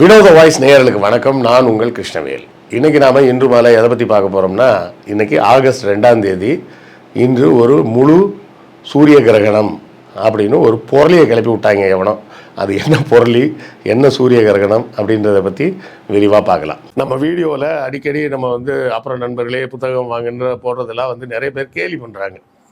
வினோத வாய்ஸ் நேயர்களுக்கு வணக்கம். நான் உங்கள் கிருஷ்ணவேல். இன்னைக்கு நாம இன்று மாலை எதை பற்றி பார்க்க போகிறோம்னா இன்னைக்கு ஆகஸ்ட் ரெண்டாம் தேதி இன்று ஒரு முழு சூரிய கிரகணம் அப்படின்னு ஒரு பொருளியை கிளப்பி விட்டாங்க எவனோ. அது என்ன பொருளி என்ன சூரிய கிரகணம் அப்படின்றத பற்றி விரிவாக பார்க்கலாம். நம்ம வீடியோவில் அடிக்கடி நம்ம வந்து அப்புறம் நண்பர்களே புத்தகம் வாங்குன்ற போடுறதெல்லாம் வந்து நிறைய பேர் கேலி பண்ணுறாங்க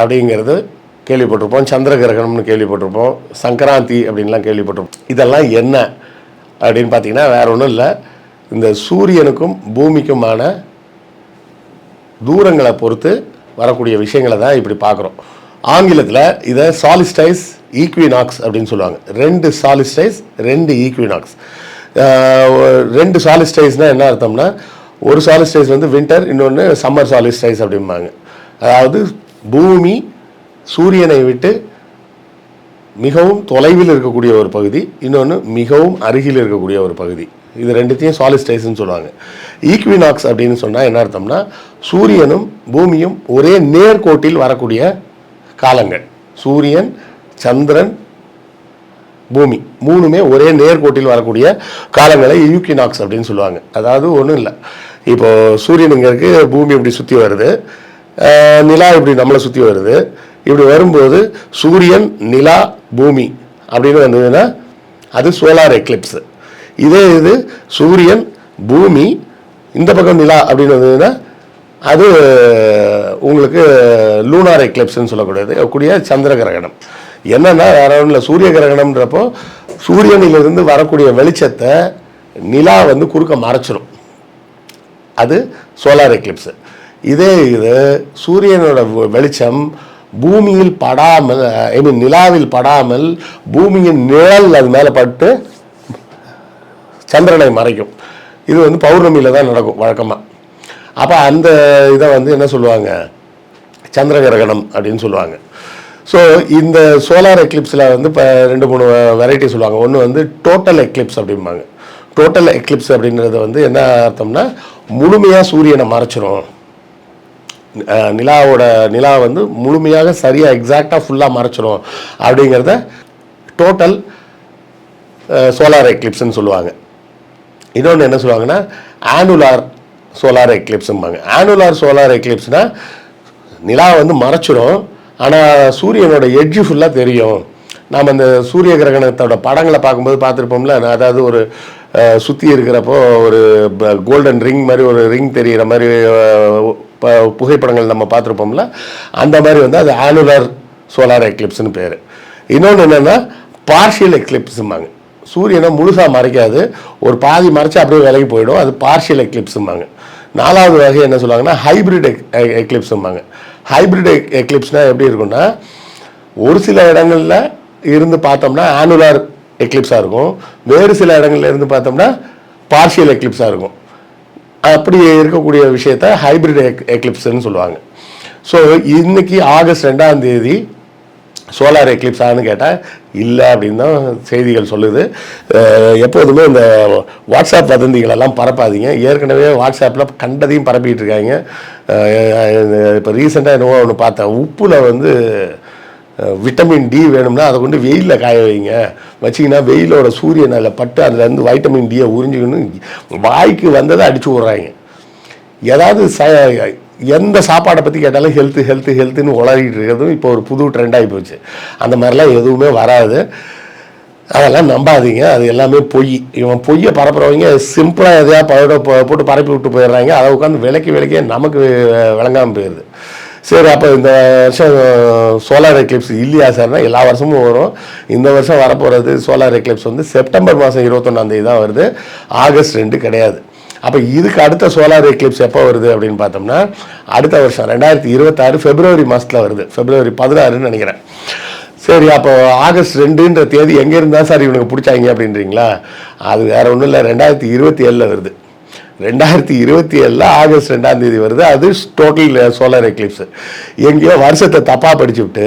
அப்படிங்கிறது கேள்விப்பட்டிருப்போம். சந்திர கிரகணம்னு கேள்விப்பட்டிருப்போம். சங்கராந்தி அப்படின்லாம் கேள்விப்பட்டிருப்போம். இதெல்லாம் என்ன அப்படின்னு பார்த்தீங்கன்னா வேற ஒன்றும் இல்லை. இந்த சூரியனுக்கும் பூமிக்குமான தூரங்களை பொறுத்து வரக்கூடிய விஷயங்களை தான் இப்படி பார்க்குறோம். ஆங்கிலத்தில் இதை சாலிஸ்டைஸ் ஈக்வினாக்ஸ் அப்படின்னு சொல்லுவாங்க. ரெண்டு சாலிஸ்டைஸ் ரெண்டு ஈக்வினாக்ஸ் ரெண்டு சாலிஸ்டைஸ்னால் என்ன அர்த்தம்னா ஒரு சாலிஸ்டைஸ் வந்து வின்டர் இன்னொன்று சம்மர் சாலிஸ்டைஸ் அப்படிம்பாங்க. அதாவது பூமி சூரியனை விட்டு மிகவும் தொலைவில் இருக்கக்கூடிய ஒரு பகுதி இன்னொன்று மிகவும் அருகில் இருக்கக்கூடிய ஒரு பகுதி. இது ரெண்டுத்தையும் சாலிஸ்டைஸ்ன்னு சொல்லுவாங்க. ஈக்வினாக்ஸ் அப்படின்னு சொன்னால் என்ன அர்த்தம்னா சூரியனும் பூமியும் ஒரே நேர்கோட்டில் வரக்கூடிய காலங்கள். சூரியன் சந்திரன் பூமி மூணுமே ஒரே நேர்கோட்டில் வரக்கூடிய காலங்களை யூக்கினாக்ஸ் அப்படின்னு சொல்லுவாங்க. அதாவது ஒன்றும் இல்லை. இப்போது சூரியன் இங்கே இருக்குது பூமி இப்படி சுற்றி வருது. நிலா இப்படி நம்மளை சுற்றி வருது. இப்படி வரும்போது சூரியன் நிலா பூமி அப்படின்னு வந்ததுன்னா அது சோலார் எக்லிப்ஸு இதே இது சூரியன் பூமி இந்த பக்கம் நிலா அப்படின்னு வந்ததுன்னா அது உங்களுக்கு லூனார் எக்லிப்ஸ்ன்னு சொல்லக்கூடியது. கூடிய சந்திர கிரகணம். என்னென்னா வேற ஒன்றும் இல்லை. சூரிய கிரகணம்ன்றப்போ சூரியனிலிருந்து வரக்கூடிய வெளிச்சத்தை நிலா வந்து குறுக்க மறைச்சிரும். அது சோலார் எக்லிப்ஸு இதே இது சூரியனோட வெளிச்சம் பூமியில் படாமல் ஐ மீன் நிலாவில் படாமல் பூமியின் நிழல் அது மேலே பட்டு சந்திரனை மறைக்கும். இது வந்து பௌர்ணமியில் தான் நடக்கும் வழக்கமாக அப்போ அந்த இதை வந்து என்ன சொல்லுவாங்க? சந்திர கிரகணம் அப்படின்னு சொல்லுவாங்க. ஸோ இந்த சோலார் எக்லிப்ஸில் வந்து இப்போ ரெண்டு மூணு வெரைட்டி சொல்லுவாங்க. ஒன்று வந்து டோட்டல் எக்லிப்ஸ் அப்படிம்பாங்க. டோட்டல் எக்லிப்ஸ் அப்படின்றது வந்து என்ன அர்த்தம்னா முழுமையாக சூரியனை மறைச்சிரும். நிலாவோட நிலா வந்து முழுமையாக சரியாக எக்ஸாக்டாக ஃபுல்லாக மறைச்சிடும் அப்படிங்கிறத டோட்டல் சோலார் எக்லிப்ஸ்ன்னு சொல்லுவாங்க. இன்னொன்று என்ன சொல்லுவாங்கன்னா ஆனுலார் சோலார் எக்லிப்ஸும்பாங்க ஆனுலார் சோலார் எக்லிப்ஸ்னால் நிலா வந்து மறைச்சிடும் ஆனால் சூரியனோட எட்ஜு ஃபுல்லாக தெரியும். நாம் அந்த சூரிய கிரகணத்தோட படங்களை பார்க்கும்போது பார்த்துருப்போம்ல அதாவது ஒரு சுற்றி இருக்கிறப்போ ஒரு கோல்டன் ரிங் மாதிரி ஒரு ரிங் தெரிகிற மாதிரி இப்போ புகைப்படங்கள் நம்ம பார்த்துருப்போம்ல அந்த மாதிரி வந்து அது ஆனுலார் சோலார் எக்லிப்ஸ்னு பேர். இன்னொன்று என்னென்னா பார்ஷியல் எக்லிப்ஸும்பாங்க சூரியனை முழுசாக மறைக்காது. ஒரு பாதி மறைச்சு அப்படியே விலகி போயிடும். அது பார்ஷியல் எக்லிப்ஸும்பாங்க நாலாவது வகை என்ன சொல்லுவாங்கன்னா ஹைபிரிட் எக்லிப்ஸும்பாங்க ஹைப்ரிட் எக்லிப்ஸ்னால் எப்படி இருக்கும்னா ஒரு சில இடங்களில் இருந்து பார்த்தோம்னா ஆனுலார் எக்லிப்ஸாக இருக்கும். வேறு சில இடங்கள்ல இருந்து பார்த்தோம்னா பார்ஷியல் எக்லிப்ஸாக இருக்கும். அப்படி இருக்கக்கூடிய விஷயத்த ஹைபிரிட் எக்லிப்ஸ்னு சொல்லுவாங்க. ஸோ இன்னைக்கு ஆகஸ்ட் ரெண்டாம் தேதி சோலார் எக்லிப்ஸ் ஆகுன்னு கேட்டால் இல்லை அப்படின்னு தான் செய்திகள் சொல்லுது. எப்போதுமே இந்த வாட்ஸ்அப் வதந்திகளெல்லாம் பரப்பாதீங்க. ஏற்கனவே வாட்ஸ்அப்பில் கண்டதையும் பரப்பிட்டு இருக்காங்க. இப்போ ரீசெண்டாக என்னவோ ஒன்று பார்த்தேன். உப்பில் வந்து விட்டமின் டி வேணும்னா அதை கொண்டு வெயிலில் காய வைங்க. வச்சிங்கன்னா வெயிலோட சூரியன் அதில் பட்டு அதுலேருந்து வைட்டமின் டியை உறிஞ்சிக்கணும் வாய்க்கு வந்ததை அடிச்சு விட்றாங்க. ஏதாவது ச எந்த சாப்பாடை பற்றி கேட்டாலும் ஹெல்த்து ஹெல்த்து ஹெல்த்துன்னு உளறிட்டு இருக்கிறதும் இப்போ ஒரு புது ட்ரெண்டாகி போச்சு. அந்த மாதிரிலாம் எதுவுமே வராது. அதெல்லாம் நம்பாதீங்க. அது எல்லாமே பொய். இவன் பொய்யை பரப்புறவங்க சிம்பிளாக எதையா போட்டு பரப்பி விட்டு போயிடுறாங்க. அதை உட்காந்து விலைக்கு விலைக்கே நமக்கு விளங்காமல் போயிடுது சரி அப்போ இந்த வருஷம் சோலார் எக்லிப்ஸ் இல்லையா சார்னா எல்லா வருஷமும் வரும். இந்த வருஷம் வரப்போகிறது சோலார் எக்லிப்ஸ் வந்து செப்டம்பர் மாதம் இருபத்தொன்னாந்தேதி தான் வருது. ஆகஸ்ட் ரெண்டு கிடையாது. அப்போ இதுக்கு அடுத்த சோலார் எக்லிப்ஸ் எப்போ வருது அப்படின்னு பார்த்தோம்னா அடுத்த வருஷம் ரெண்டாயிரத்தி இருபத்தாறு பிப்ரவரி மாதத்தில் வருது. பிப்ரவரி பதினாறுன்னு நினைக்கிறேன். சரி அப்போ ஆகஸ்ட் ரெண்டுன்ற தேதி எங்கே இருந்தால் சார் இவனுக்கு பிடிச்சாங்க அப்படின்றீங்களா? அது வேறு ஒன்றும் இல்லை. ரெண்டாயிரத்தி இருபத்தி ஏழில் வருது. ரெண்டாயிரத்தி இருபத்தி ஏழில் ஆகஸ்ட் ரெண்டாம் தேதி வருது. அது டோட்டல் சோலார் எக்லிப்ஸ் எங்கேயோ வருஷத்தை தப்பாக படிச்சுவிட்டு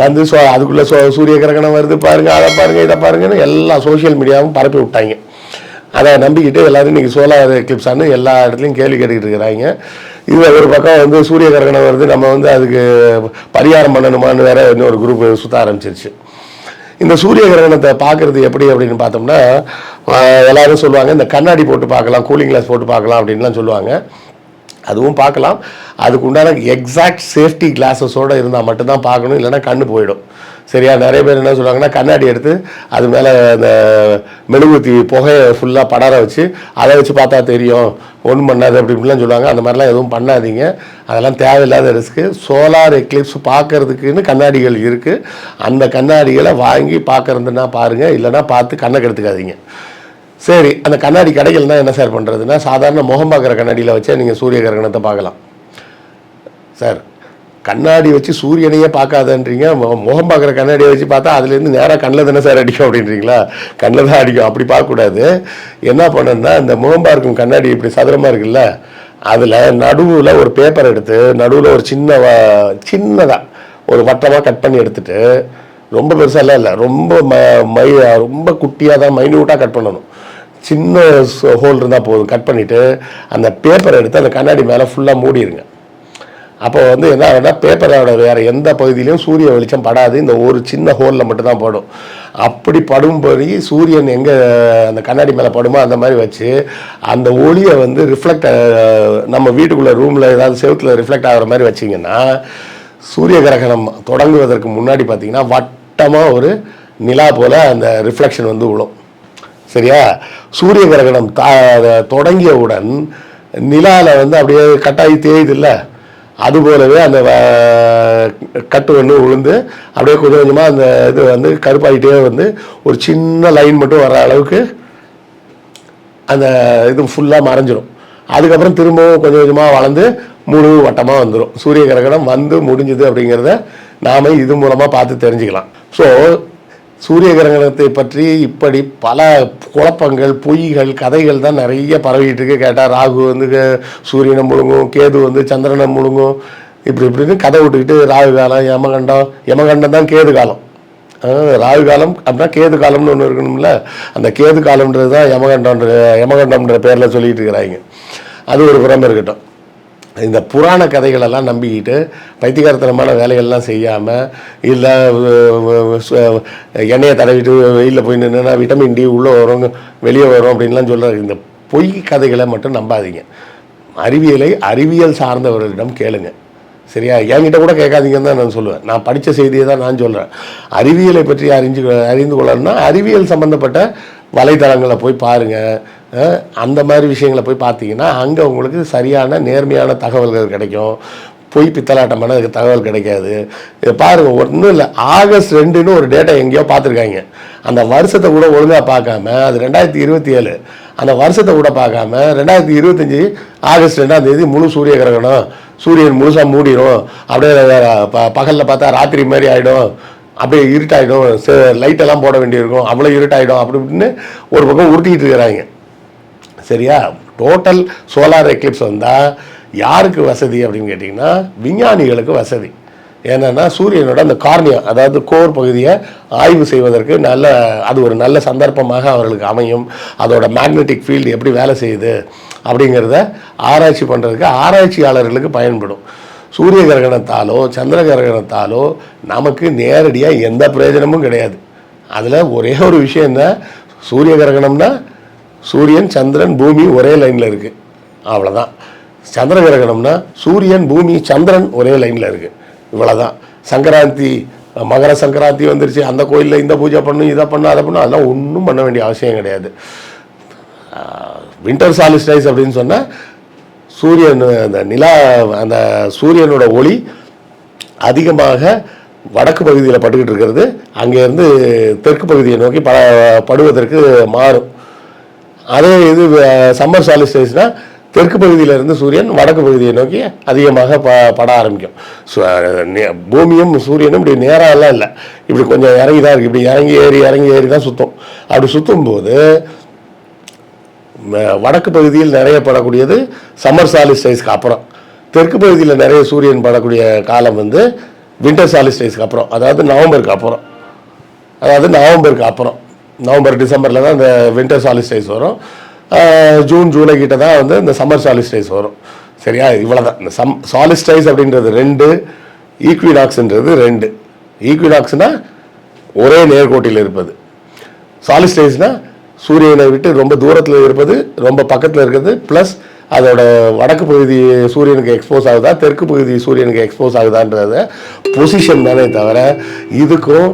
வந்து சோ அதுக்குள்ளே சோ சூரிய கிரகணம் வருது பாருங்க அதை பாருங்க இதை பாருங்கன்னு எல்லா சோஷியல் மீடியாவும் பரப்பி விட்டாங்க. அதை நம்பிக்கிட்டு எல்லாரும் இன்றைக்கி சோலார் எக்லிப்ஸானு எல்லா இடத்துலையும் கேள்வி கேட்டுக்கிட்டு இருக்கிறாங்க. இது ஒரு பக்கம் வந்து சூரிய கிரகணம் வருது நம்ம வந்து அதுக்கு பரிகாரம் பண்ணணுமான்னு வேற இன்னொரு குரூப் சுத்த ஆரம்பிச்சிருச்சு. இந்த சூரிய கிரகணத்தை பார்க்குறது எப்படி அப்படின்னு பார்த்தோம்னா ஆஹ் எல்லாரும் சொல்லுவாங்க இந்த கண்ணாடி போட்டு பார்க்கலாம் கூலிங் கிளாஸ் போட்டு பார்க்கலாம் அப்படின்லாம் சொல்லுவாங்க. அதுவும் பார்க்கலாம். அதுக்கு உண்டான எக்ஸாக்ட் சேஃப்டி கிளாஸஸோடு இருந்தால் மட்டும்தான் பார்க்கணும் இல்லைன்னா கண்ணு போயிடும். சரியா? நிறைய பேர் என்ன சொல்லுவாங்கன்னா கண்ணாடி எடுத்து அது மேலே அந்த மெழுகுத்தி புகையை ஃபுல்லாக படர வச்சு அதை வச்சு பார்த்தா தெரியும். ஒன்றும் பண்ணாது அப்படி இப்படிலாம் சொல்லுவாங்க. அந்த மாதிரிலாம் எதுவும் பண்ணாதீங்க. அதெல்லாம் தேவையில்லாத ரிஸ்க்கு சோலார் எக்லிப்ஸ் பார்க்கறதுக்குன்னு கண்ணாடிகள் இருக்குது அந்த கண்ணாடிகளை வாங்கி பார்க்குறதுன்னா பாருங்கள் இல்லைன்னா பார்த்து கண்ணை கெடுத்துக்காதீங்க. சரி அந்த கண்ணாடி கிடைக்கலனா என்ன சார் பண்ணுறதுன்னா சாதாரண முகம் பார்க்குற கண்ணாடியில் வச்சே நீங்கள் சூரிய கிரகணத்தை பார்க்கலாம். சார் கண்ணாடி வச்சு சூரியனையே பார்க்காதன்றீங்க. மு- முகம் பார்க்குற கண்ணாடியை வச்சு பார்த்தா அதுலேருந்து நேராக கண்ணில் தானே சார் அடிக்கும் அப்படின்றீங்களா? கண்ணில் தான் அடிக்கும். அப்படி பார்க்கக்கூடாது. என்ன பண்ணணும்னா இந்த முகம் பார்க்கும் கண்ணாடி இப்படி சதுரமாக இருக்குல்ல அதில் நடுவில் ஒரு பேப்பர் எடுத்து நடுவில் ஒரு சின்ன சின்னதாக ஒரு வட்டமாக கட் பண்ணி எடுத்துட்டு ரொம்ப பெருசாலாம் இல்லை ரொம்ப ம மை ரொம்ப குட்டியாக தான் மைன்யூட்டாக கட் பண்ணணும். சின்ன ஹோல் இருந்தால் போதும். கட் பண்ணிவிட்டு அந்த பேப்பரை எடுத்து அந்த கண்ணாடி மேலே ஃபுல்லாக மூடிடுங்க அப்போ வந்து என்ன ஆகும்னா பேப்பரோட வேறு எந்த பகுதியிலையும் சூரிய வெளிச்சம் படாது இந்த ஒரு சின்ன ஹோலில் மட்டும்தான் படும். அப்படி படும்படி சூரியன் எங்கே அந்த கண்ணாடி மேலே படுமோ அந்த மாதிரி வச்சு அந்த ஒளியை வந்து ரிஃப்ளெக்ட் நம்ம வீட்டுக்குள்ளே ரூமில் ஏதாவது செவத்தில் ரிஃப்ளெக்ட் ஆகிற மாதிரி வச்சிங்கன்னா சூரிய கிரகணம் தொடங்குவதற்கு முன்னாடி பார்த்தீங்கன்னா வட்டமாக ஒரு நிலா போல் அந்த ரிஃப்ளெக்ஷன் வந்து விழும் சரியா? சூரிய கிரகணம் தா- தொடங்கியவுடன் நிலாவில் வந்து அப்படியே கட்டாயி தேயுது இல்லை? அது போலவே அந்த வ- கட்டு ஒன்று விழுந்து அப்படியே கொஞ்சம் கொஞ்சமாக அந்த இது வந்து கருப்பாயிட்டே வந்து ஒரு சின்ன லைன் மட்டும் வர அளவுக்கு அந்த இது ஃபுல்லாக மறைஞ்சிடும் அதுக்கப்புறம் திரும்பவும் கொஞ்சம் கொஞ்சமாக வளர்ந்து முழு வட்டமாக வந்துடும் சூரிய கிரகணம் வந்து முடிஞ்சுது அப்படிங்கிறத நாம இது மூலமாக பார்த்து தெரிஞ்சுக்கலாம். ஸோ சூரிய கிரகணத்தை பற்றி இப்படி பல குழப்பங்கள் பொய்கள் கதைகள் தான் நிறைய பரவிட்டு இருக்கு. கேட்டால் ராகு வந்து சூரியனை முழுங்கும் கேது வந்து சந்திரனை முழுங்கும் இப்படி இப்படின்னு கதை விட்டுக்கிட்டு ராகு காலம் யமகண்டம் யமகண்டம் தான் கேது காலம். ராகு காலம் அப்படின்னா கேது காலம்னு ஒன்று இருக்கணும்ல. அந்த கேது காலம்ன்றது தான் யமகண்டம்ன்ற யமகண்டம்ன்ற பேரில் சொல்லிட்டு இருக்கிறாங்க. அது ஒரு புறம் இருக்கட்டும். இந்த புராண கதைகளெல்லாம் நம்பிக்கிட்டு பைத்தியகாரத்தனமான வேலைகள்லாம் செய்யாமல் இல்லை எண்ணெயை தடவிட்டு வெயிலில் போய் நின்றுனா விட்டமின் டி உள்ளே வரும் வெளியே வரும் அப்படின்லாம் சொல்கிற இந்த பொய் கதைகளை மட்டும் நம்பாதீங்க. அறிவியலை அறிவியல் சார்ந்தவர்களிடம் கேளுங்க. சரியா? என்கிட்ட கூட கேட்காதீங்கன்னு தான் நான் சொல்லுவேன். நான் படித்த செய்தியை தான் நான் சொல்கிறேன் அறிவியலை பற்றி அறிஞ்சு அறிந்து கொள்ளணும்னா அறிவியல் சம்மந்தப்பட்ட வலைதளங்களை போய் பாருங்கள் அந்த மாதிரி விஷயங்களை போய் பார்த்தீங்கன்னா அங்கே உங்களுக்கு சரியான நேர்மையான தகவல்கள் கிடைக்கும். பொய் பித்தலாட்டமான அதுக்கு தகவல் கிடைக்காது. இதை பாருங்கள் ஒன்றும் இல்லை. ஆகஸ்ட் ரெண்டுன்னு ஒரு டேட்டா எங்கேயோ பார்த்துருக்காங்க. அந்த வருஷத்தை கூட ஒழுங்காக பார்க்காம அது ரெண்டாயிரத்தி இருபத்தி ஏழு. அந்த வருஷத்தை கூட பார்க்காம ரெண்டாயிரத்தி இருபத்தஞ்சி ஆகஸ்ட் ரெண்டாம் தேதி முழு சூரிய கிரகணம். சூரியன் முழுசாக மூடிடும் அப்படியே ப பகலில் பார்த்தா ராத்திரி மாதிரி ஆகிடும் அப்படியே இருட்டாயிடும். லைட்டெல்லாம் போட வேண்டியிருக்கும். அவ்வளோ இருட்டாயிடும். அப்படி இப்படின்னு ஒரு பக்கம் உருட்டிக்கிட்டு இருக்கிறாங்க. சரியா? டோட்டல் சோலார் எக்லிப்ஸ் வந்தால் யாருக்கு வசதி அப்படின்னு கேட்டிங்கன்னா விஞ்ஞானிகளுக்கு வசதி. ஏன்னா சூரியனோட அந்த கார்னியா அதாவது கோர் பகுதியை ஆய்வு செய்வதற்கு நல்ல அது ஒரு நல்ல சந்தர்ப்பமாக அவர்களுக்கு அமையும். அதோட மேக்னெட்டிக் ஃபீல்டு எப்படி வேலை செய்யுது அப்படிங்கிறத ஆராய்ச்சி பண்ணுறதுக்கு ஆராய்ச்சியாளர்களுக்கு பயன்படும். சூரிய கிரகணத்தாலோ சந்திர கிரகணத்தாலோ நமக்கு நேரடியாக எந்த பிரயோஜனமும் கிடையாது. அதில் ஒரே ஒரு விஷயம் என்ன? சூரிய கிரகணம்னா சூரியன் சந்திரன் பூமி ஒரே லைனில் இருக்குது அவ்வளோதான் சந்திர கிரகணம்னா சூரியன் பூமி சந்திரன் ஒரே லைனில் இருக்குது இவ்வளோதான் சங்கராந்தி மகர சங்கராந்தி வந்துருச்சு. அந்த கோயிலில் இந்த பூஜை பண்ணும் இதை பண்ணும் அதை பண்ணும். அதெல்லாம் ஒன்றும் பண்ண வேண்டிய அவசியம் கிடையாது. வின்டர் சாலிஸ்டைஸ் அப்படின்னு சொன்னால் சூரியன் அந்த நிலா அந்த சூரியனோட ஒளி அதிகமாக வடக்கு பகுதியில் பட்டுக்கிட்டு இருக்கிறது. அங்கேருந்து தெற்கு பகுதியை நோக்கி ப படுவதற்கு மாறும். அதே இது சம்மர் சாலிஸ்டேஸ்னால் தெற்கு பகுதியிலிருந்து சூரியன் வடக்கு பகுதியை நோக்கி அதிகமாக ப பட ஆரம்பிக்கும். சு- நே- பூமியும் சூரியனும் இப்படி நேராக எல்லாம் இல்லை. இப்படி கொஞ்சம் இறங்கி தான் இருக்குது இப்படி இறங்கி ஏறி இறங்கி ஏறி தான் சுற்றும் அப்படி சுற்றும் போது வடக்கு பகுதியில் நிறைய படக்கூடியது. சம்மர் சாலிஸ்டைஸ்க்கு அப்புறம். தெற்கு பகுதியில் நிறைய சூரியன் படக்கூடிய காலம் வந்து வின்டர் சாலிஸ்டைஸ்க்கு அப்புறம். அதாவது நவம்பருக்கு அப்புறம். அதாவது நவம்பருக்கு அப்புறம். நவம்பர் டிசம்பரில் தான் இந்த வின்டர் சாலிஸ்டைஸ் வரும். ஜூன் ஜூலை கிட்ட தான் வந்து இந்த சம்மர் சாலிஸ்டைஸ் வரும். சரியா? இவ்வளோ தான் இந்த சம் சாலிஸ்டைஸ் அப்படின்றது ரெண்டு ஈக்விடாக்ஸ்ன்றது ரெண்டு. ஈக்விடாக்ஸ்னால் ஒரே நேர்கோட்டில் இருப்பது. சாலிஸ்டைஸ்னா சூரியனை விட்டு ரொம்ப தூரத்தில் இருப்பது ரொம்ப பக்கத்தில் இருக்கிறது ப்ளஸ் அதோட வடக்கு பகுதி சூரியனுக்கு எக்ஸ்போஸ் ஆகுதா தெற்கு பகுதி சூரியனுக்கு எக்ஸ்போஸ் ஆகுதான்றத பொசிஷன் தானே தவிர இதுக்கும்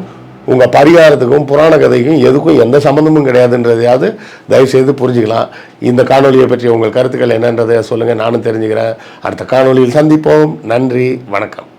உங்கள் பரிகாரத்துக்கும் புராண கதைக்கும் எதுக்கும் எந்த சம்மந்தமும் கிடையாதுன்றதையாவது தயவுசெய்து புரிஞ்சுக்கலாம். இந்த காணொலியை பற்றி உங்கள் கருத்துக்கள் என்னன்றதை சொல்லுங்கள் நானும் தெரிஞ்சுக்கிறேன். அடுத்த காணொளியில் சந்திப்போம். நன்றி வணக்கம்.